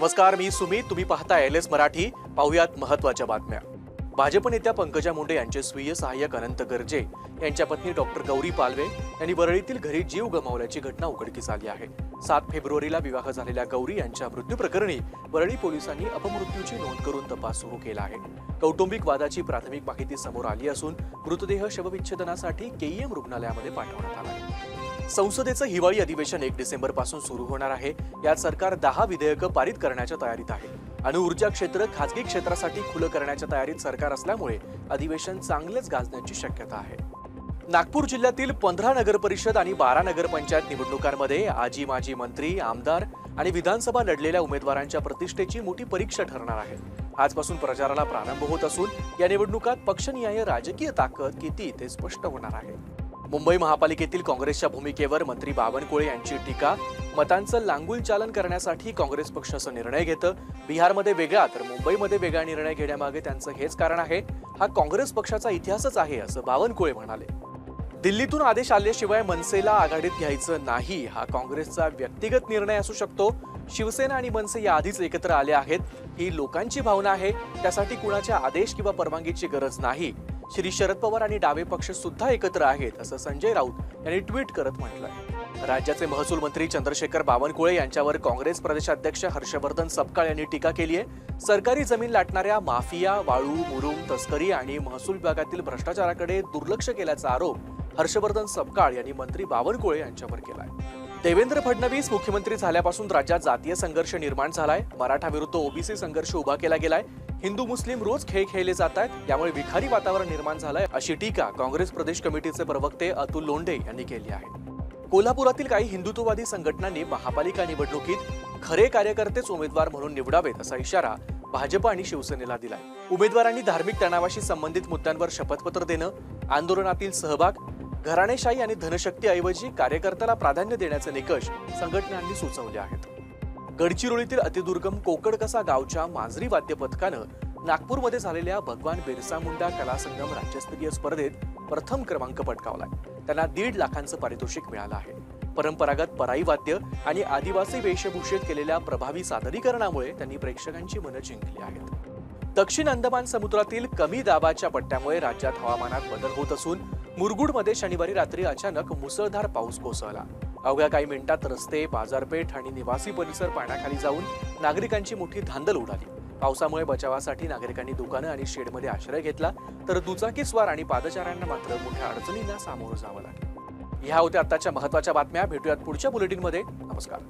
नमस्कार मी सुमित. तुम्ही पाहता एल एस मराठी. पाहुयात महत्त्वाच्या बातम्या. भाजप नेत्या पंकजा मुंडे यांचे स्वीय सहाय्यक अनंत गर्जे यांच्या पत्नी डॉक्टर गौरी पालवे यांनी वरळीतील घरी जीव गमावल्याची घटना उघडकीस आली आहे. सात फेब्रुवारीला विवाह झालेल्या गौरी यांच्या मृत्यू प्रकरणी वरळी पोलिसांनी अपमृत्यूची नोंद करून तपास सुरू केला आहे. कौटुंबिक वादाची प्राथमिक माहिती समोर आली असून मृतदेह शवविच्छेदनासाठी केईएम रुग्णालयामध्ये पाठवण्यात आला आहे. संसदेचं हिवाळी अधिवेशन एक डिसेंबरपासून सुरू होणार आहे. यात सरकार दहा विधेयकं पारित करण्याच्या तयारीत आहे. अणुऊर्जा क्षेत्र खाजगी क्षेत्रासाठी खुलं करण्याच्या तयारीत सरकार असल्यामुळे अधिवेशन चांगलेच गाजण्याची शक्यता आहे. नागपूर जिल्ह्यातील पंधरा नगरपरिषद आणि बारा नगरपंचायत निवडणुकांमध्ये आजी माजी मंत्री आमदार आणि विधानसभा लढलेल्या उमेदवारांच्या प्रतिष्ठेची मोठी परीक्षा ठरणार आहे. आजपासून प्रचाराला प्रारंभ होत असून या निवडणुकात पक्षनिहाय राजकीय ताकद किती ते स्पष्ट होणार आहे. मुंबई महापालिकेतील काँग्रेसच्या भूमिकेवर मंत्री बावनकुळे यांची टीका. मतांचं लांगुल चालन करण्यासाठी काँग्रेस पक्षाचा निर्णय घेतं. बिहारमध्ये वेगळा तर मुंबईमध्ये वेगळा निर्णय घेण्यामागे त्यांचं हेच कारण आहे. हा काँग्रेस पक्षाचा इतिहासच आहे असं बावनकुळे म्हणाले. दिल्लीतून आदेश आल्याशिवाय मनसेला आघाडीत घ्यायचं नाही हा काँग्रेसचा व्यक्तिगत निर्णय असू शकतो. शिवसेना आणि मनसे या आधीच एकत्र आले आहेत. ही लोकांची भावना आहे त्यासाठी कुणाच्या आदेश किंवा परवानगीची गरज नाही. श्री शरद पवार आणि डावे पक्ष सुद्धा एकत्र आहेत असं संजय राऊत यांनी ट्विट करत म्हटलंय. राज्याचे महसूल मंत्री चंद्रशेखर बावनकुळे यांच्यावर काँग्रेस प्रदेशाध्यक्ष हर्षवर्धन सपकाळ यांनी टीका केली आहे. सरकारी जमीन लाटणाऱ्या माफिया वाळू मुरुम तस्करी आणि महसूल विभागातील भ्रष्टाचाराकडे दुर्लक्ष केल्याचा आरोप हर्षवर्धन सपकाळ यांनी मंत्री बावनकुळे यांच्यावर केलाय. देवेंद्र फडणवीस मुख्यमंत्री झाल्यापासून राज्यात जातीय संघर्ष निर्माण झालाय. मराठा विरुद्ध ओबीसी संघर्ष उभा केला गेलाय. हिंदू मुस्लिम रोज खेळ खेळले जात आहेत यामुळे विखारी वातावरण निर्माण झालंय अशी टीका काँग्रेस प्रदेश कमिटीचे प्रवक्ते अतुल लोंढे यांनी केली आहे. कोल्हापुरातील काही हिंदुत्ववादी संघटनांनी महापालिका निवडणुकीत खरे कार्यकर्तेच उमेदवार म्हणून निवडावेत असा इशारा भाजप आणि शिवसेनेला दिलाय. उमेदवारांनी धार्मिक तणावाशी संबंधित मुद्द्यांवर शपथपत्र देणं आंदोलनातील सहभाग घराणेशाही आणि धनशक्तीऐवजी कार्यकर्त्याला प्राधान्य देण्याचे निकष संघटनांनी सुचवले आहेत. गडचिरोलीतील अतिदुर्गम कोकडकसा गावच्या मांजरी वाद्य पथकानं नागपूरमध्ये झालेल्या भगवान बिरसा मुंडा कला संगम राज्यस्तरीय स्पर्धेत प्रथम क्रमांक पटकावलाय. त्यांना दीड लाखांचं पारितोषिक मिळालं आहे. परंपरागत पराई वाद्य आणि आदिवासी वेशभूषेत केलेल्या प्रभावी सादरीकरणामुळे त्यांनी प्रेक्षकांची मनं जिंकली आहेत. दक्षिण अंदमान समुद्रातील कमी दाबाच्या पट्ट्यामुळे राज्यात हवामानात बदल होत असून मुरगुडमध्ये शनिवारी रात्री अचानक मुसळधार पाऊस कोसळला. अवघ्या काही मिनिटात रस्ते बाजारपेठ आणि निवासी परिसर पाण्याखाली जाऊन नागरिकांची मोठी धांदल उडाली. पावसामुळे बचावासाठी नागरिकांनी दुकानं आणि शेडमध्ये आश्रय घेतला तर दुचाकीस्वार आणि पादचाऱ्यांना मात्र मोठ्या अडचणींना सामोरं जावं लागलं. ह्या होत्या आताच्या महत्त्वाच्या बातम्या. भेटूयात पुढच्या बुलेटिनमध्ये. नमस्कार.